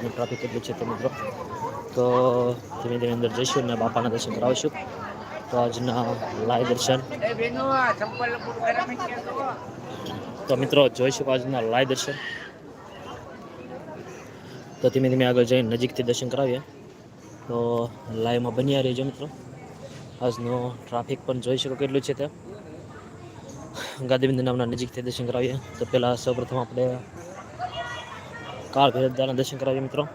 આજનું ટ્રાફિક કેટલું છે મિત્રો. તો ધીમે ધીમે અંદર જઈશું અને બાપાના દર્શન કરાવીશું. તો આજના લાઈવ દર્શન. તો મિત્રો જોઈ શકો આજના લાઈવ દર્શન. તો ધીમે ધીમે આગળ જઈને નજીકથી દર્શન કરાવીએ. તો લાઈવમાં બન્યા રહીજો મિત્રો. આજનો ટ્રાફિક પણ જોઈ શકો કેટલું છે તે ગાંધીબિંદ નામના નજીકથી દર્શન કરાવીએ. તો પહેલાં સૌપ્રથમ આપણે કાળ ભૈરવદાના દર્શન કરાવીએ મિત્રો.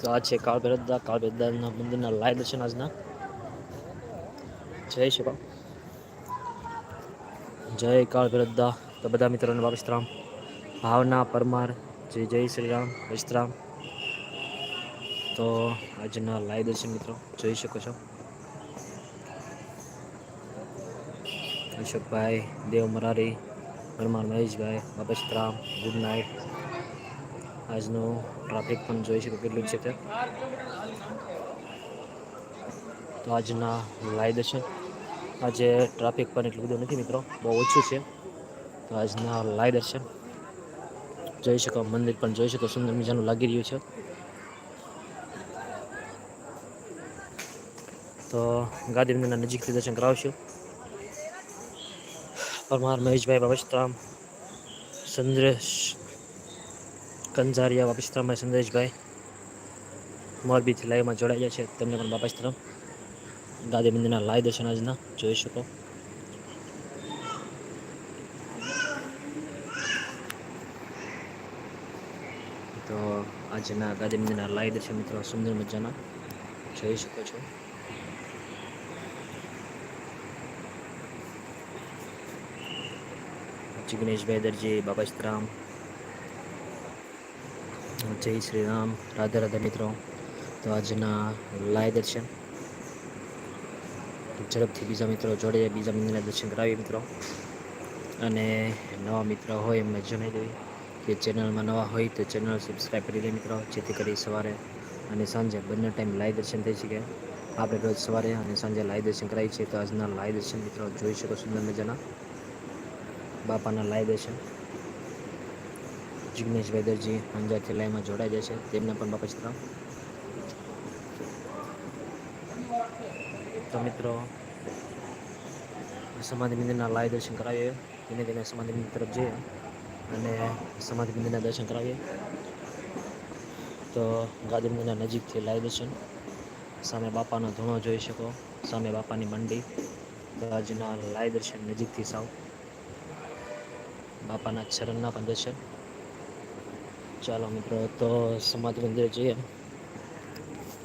તો આ છે કાળ ભૈરવદા. કાળ ભૈરવદાના મંદિરના લાઈવ દર્શન આજના. જય શિવા જય કાળ ભૈરવદા. તો બધા મિત્રોને વાપસ ભાવના, પરમાર, જય જય શ્રી રામ વિશ્રામ તો આજના લાઈવ દર્શન મિત્રો, જોઈ શકો છો. અશોકભાઈ, દેવ મરારી પરમાર મહેશભાઈ, બાપસ રામ, ગુડ નાઇટ. આજનું ટ્રાફિક પણ જોઈ શકો કેટલું છે તે તો આજના લાઈવ દર્શન આજે ટ્રાફિક પણ એટલું બધું નથી મિત્રો, બહુ ઓછું છે. તો આજના લાઈવ દર્શન જોઈ શકો, મંદિર પણ જોઈ શકો, સુંદર મજાનું લાગી રહ્યું છે. તો ગાંધી મંદિરના નજીકથી દર્શન કરાવશું. પરમાર મહેશભાઈ બાબસ્તરામ સંદ્રેશ કંજારિયા બાબસ્તરામભાઈ સંદેશભાઈ. મોરબીથી લાઈવમાં જોડાયા છે તેમને પણ બાબસ્તરામ ગાંધી મંદિરના લાઈવ દર્શન આજના જોઈ શકો. તો આજના ગાંધી મંદિરના લાઈવ દર્શન મિત્રો સુંદર મજાના જોઈ શકો છો. જિગ્નેશભાઈ દરજી બાબાસ્તરામ જય શ્રી રામ, રાધા રાધા મિત્રો. તો આજના લાય દર્શન. ઝડપથી બીજા મિત્રો જોડે બીજા મંદિરના દર્શન કરાવીએ મિત્રો. અને નવા મિત્ર હોય એમને જણાવી દેવી કે ચેનલમાં નવા હોય તો ચેનલ સબસ્ક્રાઈબ કરી દે મિત્રો, જેથી કરી સવારે અને સાંજે બંને ટાઈમ લાઈવ દર્શન થઈ શકે. આપણે રોજ સવારે અને સાંજે લાઈવ દર્શન કરાવીએ છીએ. તો આજના લાઈવ દર્શન મિત્રો જોઈ શકો સુંદર મજાના. બાપાના લાઈવ દર્શન. જિગ્નેશભાઈ વેદરજી અંજારથી લાઈવમાં જોડાઈ જશે તેમને પણ બાપા ચિત્ર તો મિત્રો, સમાધિ મંદિરના લાય દર્શન કરાવીએ. ધીમે ધીમે સમાધિ મંદિર તરફ જઈએ અને સમાધિ મંદિરના દર્શન કરાવીએ. તો ગાંધી મંદિરના નજીકથી લાય દર્શન. સામે બાપાનો ધૂણો જોઈ શકો. સામે બાપાની મંડી. ગાજના લાય દર્શન નજીકથી સાવ. બાપાના ચરણના પણ દર્શન. ચાલો મિત્રો, તો સમાધિ મંદિરે જઈએ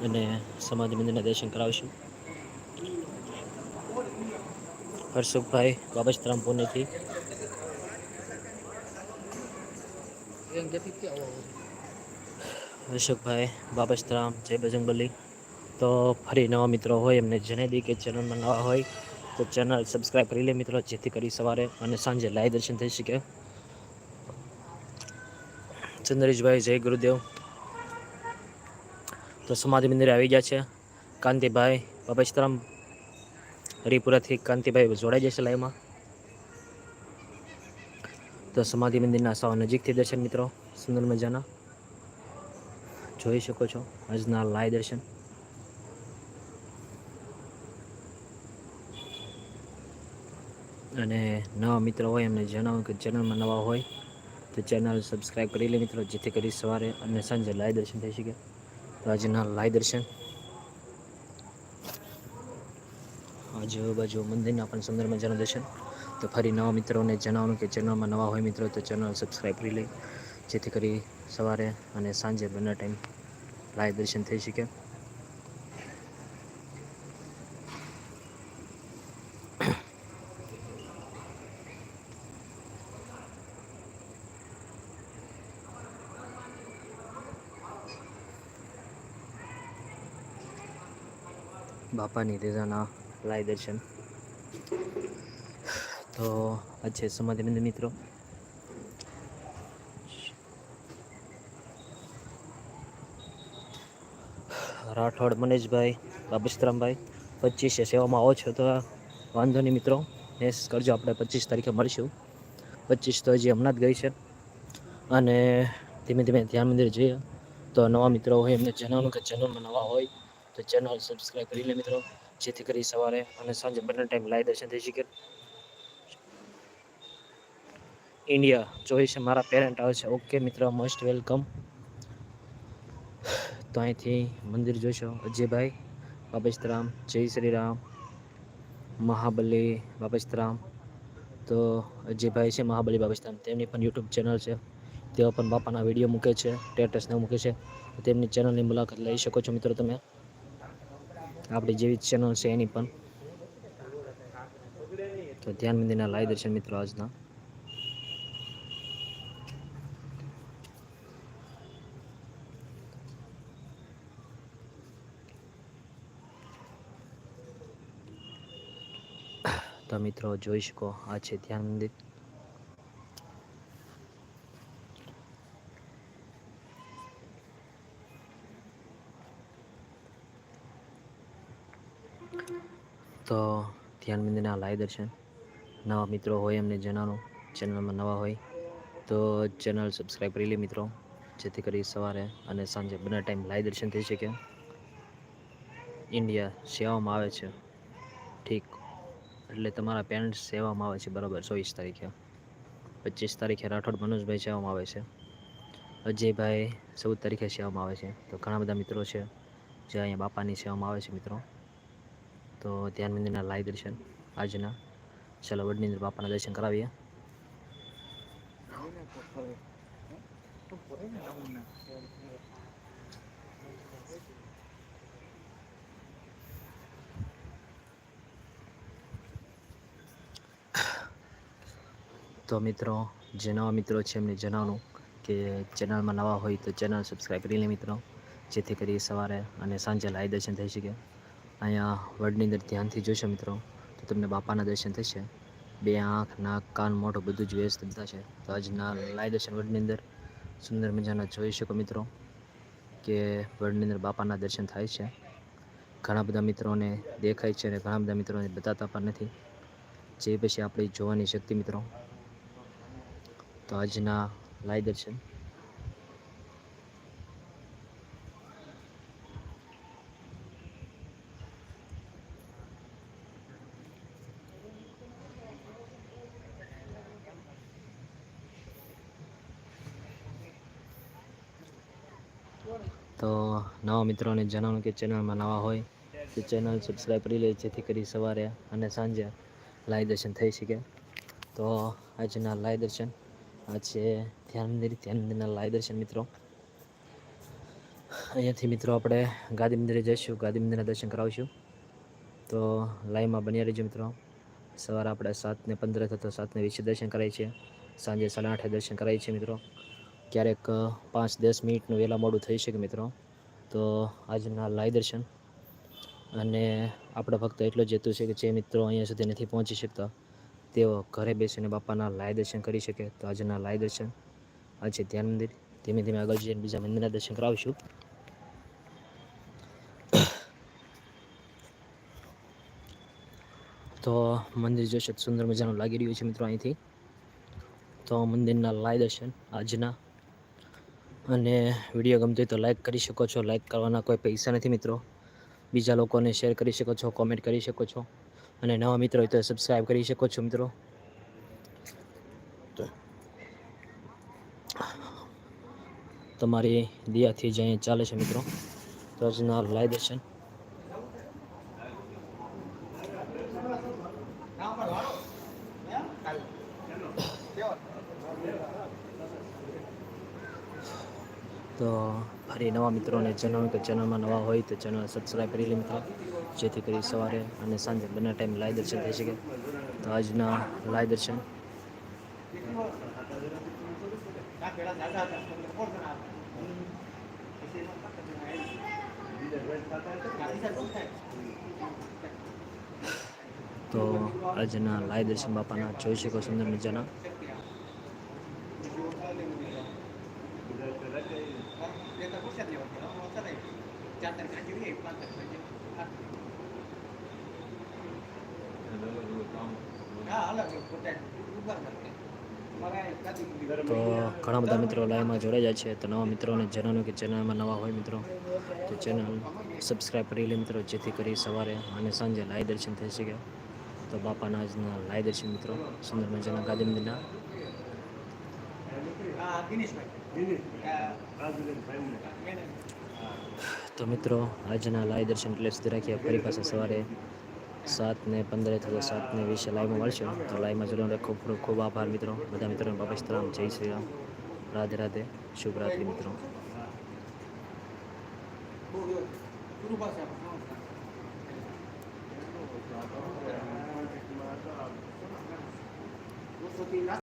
અને સમાધિ મંદિરના દર્શન કરાવીશું. હર્ષુખભાઈ બાબસ્તરામ પુણેથી. હર્ષુખભાઈ બાબસ્તરામ જય બજરંગબલી. તો ફરી નવા મિત્રો હોય એમને જણાવી દઈએ કે ચેનલમાં નવા હોય તો ચેનલ સબસ્ક્રાઈબ કરી લે મિત્રો, જેથી કરી સવારે અને સાંજે લાઈવ દર્શન થઈ શકે. ચંદ્રેશભાઈ જય ગુરુદેવ. તો સમાધિ મંદિરે આવી ગયા છે. કાંતિભાઈ બાબસ્તરામ હરિપુરાથી કાંતિભાઈ જોડાઈ જશે લાઈવમાં તો સમાધિ મંદિરના સાવ નજીકથી દર્શન મિત્રો, સુંદર મજાના. જોઈ શકો છો, આજના લાઈવ દર્શન. અને નવા મિત્રો હોય એમને જણાવો કે ચેનલમાં નવા હોય. તો ચેનલ સબસ્ક્રાઈબ કરી લે મિત્રો, જેથી કરી સવારે અને સાંજે લાય દર્શન થઈ શકે. તો આજના લાય દર્શન. આજુબાજુ મંદિરના પણ સુંદર મજાનું દર્શન. તો ફરી નવા મિત્રોને જણાવવાનું કે ચેનલમાં નવા હોય મિત્રો, તો ચેનલ સબસ્ક્રાઈબ કરી લે. જેથી કરી સવારે અને સાંજે બંને ટાઈમ લાય દર્શન થઈ શકે. બાપાની રજાના લાય દર્શન. તો આજે સમાધિ મિત્રો. રાઠોડ મનેશભાઈ બાબુસ્તરામભાઈ પચીસે સેવામાં આવો છો તો વાંધો નહીં મિત્રો. મેસ કરજો આપણે પચીસ તારીખે મળીશું. પચીસ તો હજી હમણાં જ ગઈ છે. અને ધીમે ધીમે ધ્યાન મંદિર જઈએ. તો નવા મિત્રો હોય એમને જણાવવાનું કે જન્મ નવા હોય તો ચેનલ સબસ્ક્રાઈબ કરી લે મિત્રો. જેથી કરી સવારે અને સાંજે બંને ટાઈમ લાઈવ દર્શન થઈ શકે ઇન્ડિયા જોઈ મારા પેરેન્ટ આવે છે. ઓકે મિત્ર મોસ્ટ વેલકમ તો અહીંથી મંદિર જોશો અજયભાઈ બાબસ્તરામ જય શ્રી રામ. મહાબલી બાબસ્તરામ તો અજયભાઈ છે, મહાબલી બાબસ્તરામ તેમની પણ યુટ્યુબ ચેનલ છે. તેઓ પણ બાપાના વીડિયો મૂકે છે સ્ટેટસને મૂકે છે. તેમની ચેનલની મુલાકાત લઈ શકો છો મિત્રો તમે. આપણી જેવી ચેનલ છે એની પણ. તો ધ્યાન મંદિરના લાઈ દર્શન મિત્રો આજના. તો મિત્રો જોઈ શકો, આ છે ધ્યાન મંદિર. તો ધ્યાન મંદિરના લાઈવ દર્શન. નવા મિત્રો હોય એમને જણાવો. ચેનલમાં નવા હોય તો ચેનલ સબસ્ક્રાઈબ કરી લે મિત્રો. જેથી કરી સવારે અને સાંજે બંને ટાઈમ લાઈવ દર્શન થઈ શકે. ઇન્ડિયા સેવામાં આવે છે. ઠીક. એટલે તમારા પેરેન્ટ્સ સેવામાં આવે છે, બરાબર, ચોવીસ તારીખે. પચીસ તારીખે રાઠોડ મનોજભાઈ સેવામાં આવે છે. અજયભાઈ ચૌદ તારીખે સેવામાં આવે છે. તો ઘણા બધા મિત્રો છે. જે અહીંયા બાપાની સેવામાં આવે છે મિત્રો. તો ધ્યાન મંદિરના લાઈવ દર્શન. આજના. ચાલો અંદર બાપાના દર્શન કરાવીએ. તો મિત્રો જે નવા મિત્રો છે એમને જણાવવાનું કે ચેનલમાં નવા હોય તો ચેનલ સબસ્ક્રાઈબ કરી લે મિત્રો. જેથી કરી સવારે અને સાંજે લાઈવ દર્શન થઈ શકે. અહીંયા વર્ડની અંદર ધ્યાનથી જોશો મિત્રો, તો તમને બાપાના દર્શન થશે. બે આંખ, નાક, કાન, મોઢું બધું જ વ્યસ્ત થશે તો આજના લાય દર્શન વર્ડની અંદર સુંદર મજાના જોઈ શકો મિત્રો, કે વર્ડની અંદર બાપાના દર્શન થાય છે. ઘણા બધા મિત્રોને દેખાય છે અને ઘણા બધા મિત્રોને બતાતા પણ નથી. જે પછી આપણી જોવાની શક્તિ મિત્રો. તો આજના લાય દર્શન તો નવા મિત્રોને જણાવું કે ચેનલમાં નવા હોય તો ચેનલ સબસ્ક્રાઈબ કરી લે, જેથી કરી સવારે અને સાંજે લાઈવ દર્શન થઈ શકે. તો આજના લાઈવ દર્શન આ છે ધ્યાન મંદિર, ધ્યાન મંદિરના લાઈવ દર્શન મિત્રો. અહીંયાથી મિત્રો આપણે ગાંધી મંદિરે જઈશું ગાંધી મંદિરના દર્શન કરાવીશું. તો લાઈવમાં બન્યા રહીજો મિત્રો. સવારે આપણે સાતને પંદર થતો સાતને વીસે દર્શન કરાય છે. સાંજે સાડા આઠે દર્શન કરાય છે મિત્રો. ક્યારેક પાંચ દસ મિનિટનું વહેલા મોડું થઈ શકે મિત્રો. તો આજના લાઈવ દર્શન. અને આપણે ફક્ત એટલું જ હેતુ છે કે જે મિત્રો અહીંયા સુધી નથી પહોંચી શકતા, તેઓ ઘરે બેસીને બાપાના લાય દર્શન કરી શકે. તો આજના લાય દર્શન. આજે ધ્યાન મંદિર. ધીમે ધીમે આગળ જઈને બીજા મંદિરના દર્શન કરાવીશું. તો મંદિર જોશે સુંદર મજાનું લાગી રહ્યું છે મિત્રો અહીંથી. તો મંદિરના લાય દર્શન આજના અને વીડિયો ગમતો હોય તો લાઈક કરી શકો છો. લાઈક કરવાના કોઈ પૈસા નથી મિત્રો. બીજા લોકોને શેર કરી શકો છો કોમેન્ટ કરી શકો છો. અને નવા મિત્રો હોય તો સબસ્ક્રાઈબ કરી શકો છો મિત્રો. તમારી દિયાથી જ અહીંયા ચાલે છે મિત્રો. તો આજના લાઈવ દર્શન તો ફરી નવા મિત્રોને જણાવ્યું કે ચેનલમાં નવા હોય તો ચેનલ સબસ્ક્રાઈબ કરી લે મિત્રો. જેથી કરી સવારે અને સાંજે બંને ટાઈમ લાઈવ દર્શન થઈ શકે. તો આજના લાઈવ દર્શન. તો આજના લાઈવ દર્શન બાપાના જોઈ શકો સુંદર મજાના. તો ઘણા બધા મિત્રો લાઈવમાં જોડાઈ જાય છે. તો નવા મિત્રોને જણાવ્યું કે ચેનલમાં નવા હોય મિત્રો, તો ચેનલ સબસ્ક્રાઈબ કરી લે મિત્રો, જેથી કરી સવારે અને સાંજે લાઈવ દર્શન થઈ શકે. તો બાપાના આજના લાઈવ દર્શન મિત્રો, સુંદર મજાના ગાંધી મંદિરના તો મિત્રો આજના લાઈવ દર્શન એટલે સુધી રાખીએ. ફરી પાછા સવારે સાત ને પંદરે અથવા સાત ને વીસે લાઈવમાં મળશે. તો લાઈવમાં જોડવા ખૂબ ખૂબ ખૂબ આભાર મિત્રો. બધા મિત્રોને બાપા સીતારામ જય શ્રી રામ. રાધે રાધે. શુભ રાત્રિ મિત્રો.